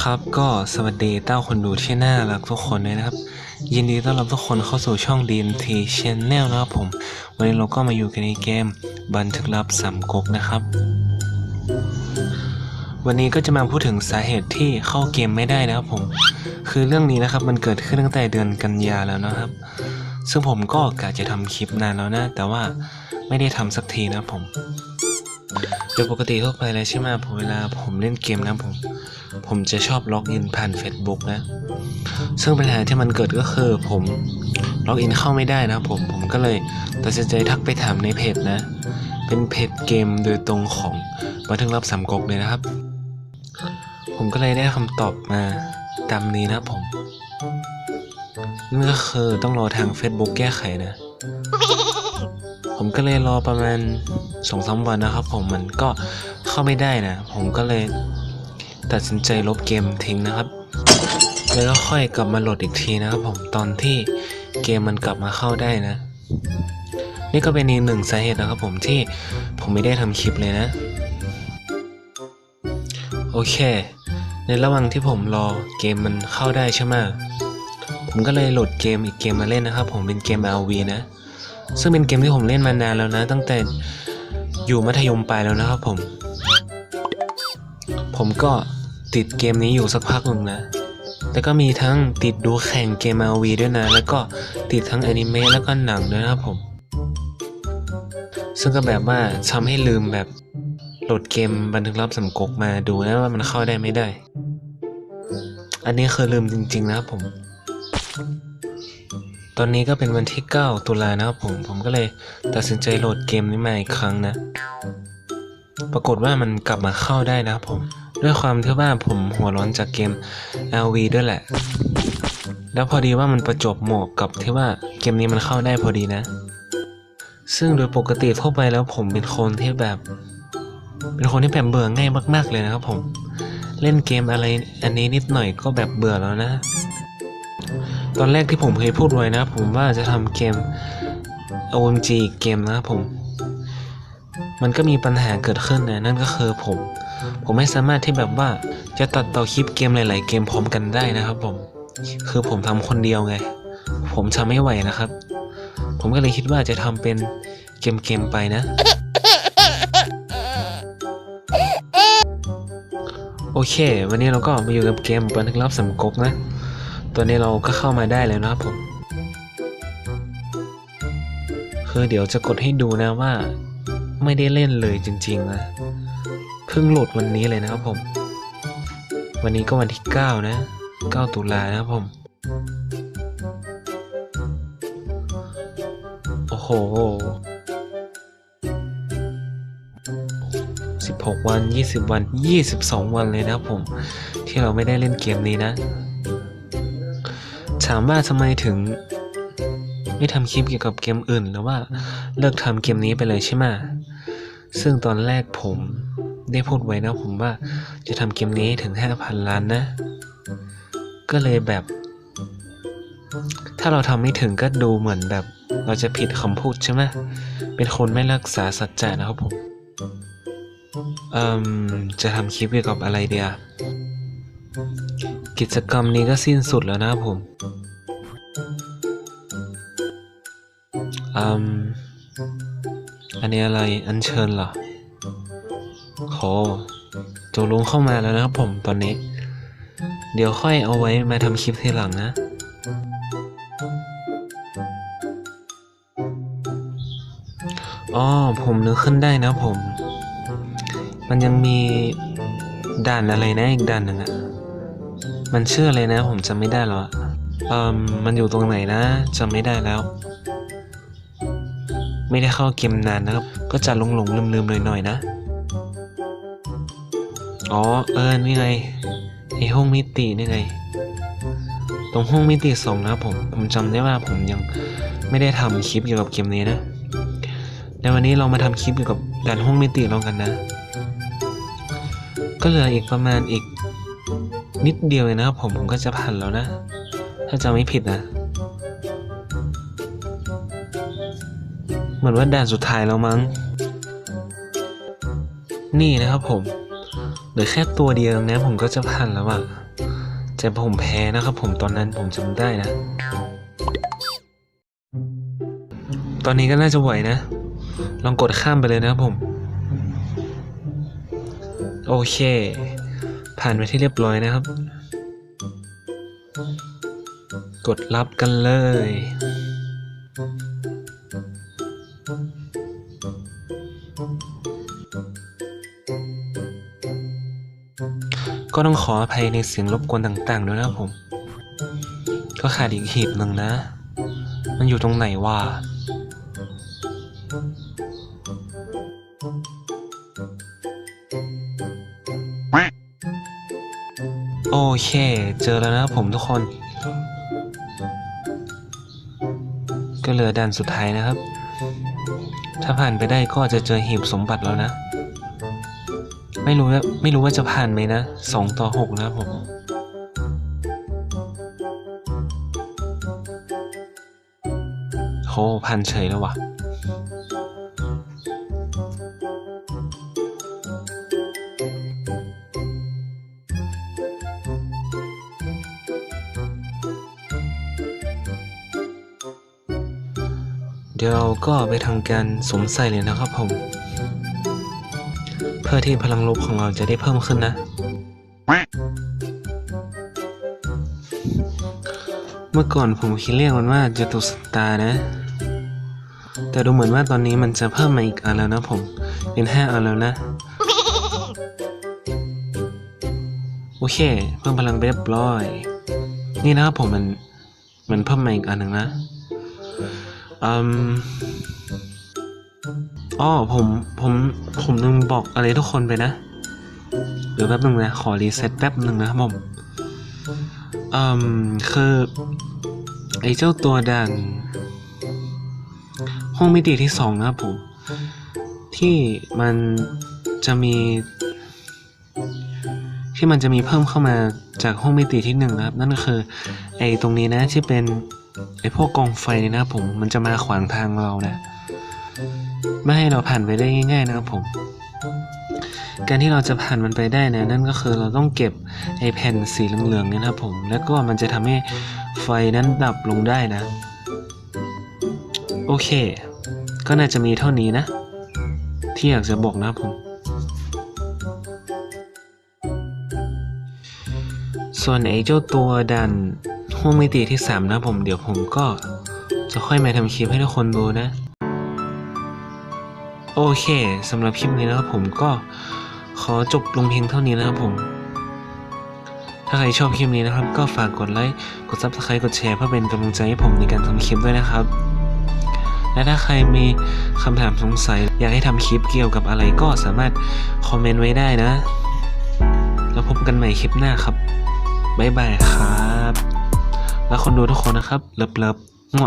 ครับก็สวัสดีเต้าคนดูที่น่ารักทุกคนเลยนะครับ ยินดีต้อนรับทุกคนเข้าสู่ช่อง DMT Channel นะครับผม วันนี้เราก็มาอยู่กันในเกม บันทึกลับสามก๊กนะครับ วันนี้ก็จะมาพูดถึงสาเหตุที่เข้าเกมไม่ได้นะครับผม คือเรื่องนี้นะครับมันเกิดขึ้นตั้งแต่เดือนกันยาแล้วนะครับ ซึ่งผมก็กะจะทำคลิปนานแล้วนะ แต่ว่าไม่ได้ทำสักทีนะครับผม โดยปกติทั่วไปเลยใช่ไหมผมเวลาผมเล่นเกมนะผม ผมจะชอบล็อกอินผ่าน Facebook นะ ซึ่งปัญหาที่มันเกิดก็คือผมล็อกอินเข้าไม่ได้นะผมผมก็เลยตัดสินใจทักไปถามในเพจนะ เป็นเพจเกมโดยตรงของบันทึกรับสามก๊กเลยนะครับ ผมก็เลยได้คำตอบมาตามนี้นะผมนั่นก็คือต้องรอทาง Facebook แก้ไขนะ ผมก็เลยรอประมาณสองสามวันนะครับ ผมมันก็เข้าไม่ได้นะ ผมก็เลยตัดสินใจลบเกมทิ้งนะครับ แล้วก็ค่อยกลับมาโหลดอีกทีนะครับ ผมตอนที่เกมมันกลับมาเข้าได้นะ นี่ก็เป็นอีกหนึ่งสาเหตุนะครับ ผมที่ผมไม่ได้ทำคลิปเลยนะ โอเค ในระหว่างที่ผมรอเกมมันเข้าได้ใช่ไหมผมก็เลยโหลดเกมอีกเกมมาเล่นนะครับ ผมเป็นเกม RV นะ ซึ่งเป็นเกมที่ผมเล่นมานานแล้วนะ ตั้งแต่อยู่มัธยมปลายแล้วนะครับผม ผมก็ติดเกมนี้อยู่สักพักหนึ่งนะ แต่ก็มีทั้งติดดูแข่งเกม RV ด้วยนะ แล้วก็ติดทั้งอนิเมะแล้วก็หนังด้วยนะครับผม ซึ่งก็แบบว่าทำให้ลืมแบบโหลดเกมบันทึกรับสำกกมาดูนะว่ามันเข้าได้ไม่ได้ อันนี้คือลืมจริงๆนะครับผม ตอนนี้ก็เป็นวันที่ 9 ตุลานะครับผม ผมก็เลยตัดสินใจโหลดเกมนี้มาอีกครั้งนะ ปรากฏว่ามันกลับมาเข้าได้นะครับผม ด้วยความที่ว่าผมหัวร้อนจากเกม LV ด้วยแหละ แล้วพอดีว่ามันประจบเหมาะกับที่ว่าเกมนี้มันเข้าได้พอดีนะ ซึ่งโดยปกติทั่วไปแล้วผมเป็นคนที่แบบ เป็นคนที่แบบเบื่อง่ายมาก ๆเลยนะครับผม เล่นเกมอะไรอันนี้นิดหน่อยก็แบบเบื่อแล้วนะ ตอนแรกที่ผมเคยพูดไว้นะ ผมว่าจะทำเกม OMG อีกเกมนะผม มันก็มีปัญหาเกิดขึ้นนะนั่นก็คือผม ผมไม่สามารถที่แบบว่าจะตัดต่อคลิปเกมหลาย ๆ เกมพร้อมกันได้นะครับผม คือผมทำคนเดียวไง ผมทำไม่ไหวนะครับ ผมก็เลยคิดว่าจะทำเป็นเกมๆไปนะ โอเค วันนี้เราก็มาอยู่กับเกมบันทึกลับสำกกนะ ตัวนี้เราก็เข้ามาได้แล้วนะครับผม คือเดี๋ยวจะกดให้ดูนะว่า ไม่ได้เล่นเลยจริงๆนะ เพิ่งโหลดวันนี้เลยนะครับผม วันนี้ก็วันที่ 9 นะ 9 ตุลานะครับผม โอ้โห 16 วัน 20 วัน 22 วันเลยนะครับผม ที่เราไม่ได้เล่นเกมนี้นะ ถามว่าทำไมถึง ไม่ทำคลิปเกี่ยวกับเกมอื่น หรือว่าเลิกทำเกมนี้ไปเลยใช่ไหมซึ่งตอนแรกผมได้พูดไว้นะผมว่าจะทำเกมนี้ถึง 5,000 ล้านนะ ก็เลยแบบ ถ้าเราทำไม่ถึงก็ดูเหมือนแบบ เราจะผิดคำพูดใช่ไหมเป็นคนไม่รักษาสัจจะนะครับผมอ่มจะทำคลิปเกี่ยวกับอะไรเดีย กิจกรรมนี้ก็สิ้นสุดแล้วนะผมอืมอันนี้อะไร อัญเชิญเหรอโหโจลุงเข้ามาแล้วนะครับผมตอนนี้ เดี๋ยวค่อยเอาไว้มาทำคลิปทีหลังนะ อ๋อ ผมนึกขึ้นได้นะผม มันยังมีด่านอะไรนะอีกด่านหนึ่งอะ มันชื่ออะไรนะ ผมจำไม่ได้แล้วอะเอ่มมันอยู่ตรงไหนนะจำไม่ได้แล้ว ไม่ได้เข้าเกมนานนะครับ ก็จะหลงหลงลืมลืมหน่อยๆนะ อ๋อเออนี่ไงไอห้องมิตินี่ไง ตรงห้องมิติสองนะครับผมผมจำได้ว่าผมยังไม่ได้ทำคลิปเกี่ยวกับเกมนี้นะในวันนี้เรามาทำคลิปเกี่ยวกับด่านห้องมิติเรากันนะ ก็เหลืออีกประมาณอีก นิดเดียวเลยนะครับผมผมก็จะผ่านแล้วนะ ถ้าจำไม่ผิดนะ เหมือนว่าด่านสุดท้ายแล้วมั้ง นี่นะครับผมเหลือแค่ตัวเดียวนะผมก็จะผ่านแล้วอะแต่ผมแพ้นะครับผมตอนนั้นผมจำได้นะ ตอนนี้ก็น่าจะไหวนะ ลองกดข้ามไปเลยนะครับผม โอเค ผ่านไปที่เรียบร้อยนะครับ กดรับกันเลย ก็ต้องขออภัยในเสียงรบกวนต่างๆด้วยนะผม ก็ขาดอีกหีบหนึ่งนะ มันอยู่ตรงไหนวะ โอเค เจอแล้วนะครับผมทุกคน ก็เหลือด่านสุดท้ายนะครับ ถ้าผ่านไปได้ก็จะเจอหีบสมบัติแล้วนะ ไม่รู้ว่าไม่รู้ว่าจะผ่านไหมนะสองต่อหกนะครับผมโหผ่านเฉยแล้วว่ะ เดี๋ยวเราก็ไปทำการสวมใส่เลยนะครับผม เพื่อที่พลังลบของเราจะได้เพิ่มขึ้นนะ เมื่อก่อนผมคิดเรียกมันว่าจตุสตาร์นะ แต่ดูเหมือนว่าตอนนี้มันจะเพิ่มมาอีกอันแล้วนะผม เป็นห้าอันแล้วนะ โอเค เพิ่มพลังไปเรียบร้อย นี่นะครับผมมันมันเพิ่มมาอีกอันหนึ่งนะ อืมอ๋อผมผมผมลืมบอกอะไรทุกคนไปนะเดี๋ยวแป๊บนึงนะ ขอรีเซ็ตแป๊บนึงนะครับผมอืมคือไอ้เจ้าตัวด่านห้องมิติที่สองนะครับผม ที่มันจะมี ที่มันจะมีเพิ่มเข้ามาจากห้องมิติที่หนึ่งนะครับ นั่นก็คือ ไอ้ตรงนี้นะที่เป็น ไอ้พวกกองไฟนี่นะผมมันจะมาขวางทางเรานะ ไม่ให้เราผ่านไปได้ง่าย ๆ นะครับผม การที่เราจะผ่านมันไปได้นะนั่นก็คือเราต้องเก็บไอ้แผ่นสีเหลืองๆเนี่ยนะครับผม แล้วก็มันจะทำให้ไฟนั้นดับลงได้นะ โอเค ก็น่าจะมีเท่านี้นะ ที่อยากจะบอกนะครับผมส่วนไอ้เจ้าตัวดัน ห้องมิติที่ 3 นะผมเดี๋ยวผมก็จะค่อยมาทำคลิปให้ทุกคนดูนะ โอเคสำหรับคลิปนี้นะครับผมก็ขอจบลงเพียงเท่านี้นะครับผม ถ้าใครชอบคลิปนี้นะครับ ก็ฝากกดไลค์ กด subscribe กดแชร์เพื่อเป็นกำลังใจให้ผมในการทำคลิปด้วยนะครับ และถ้าใครมีคำถามสงสัย อยากให้ทำคลิปเกี่ยวกับอะไรก็สามารถคอมเมนต์ไว้ได้นะ แล้วพบกันใหม่คลิปหน้าครับบ๊ายบายครับ และคนดูทุกคนนะครับเลิฟๆ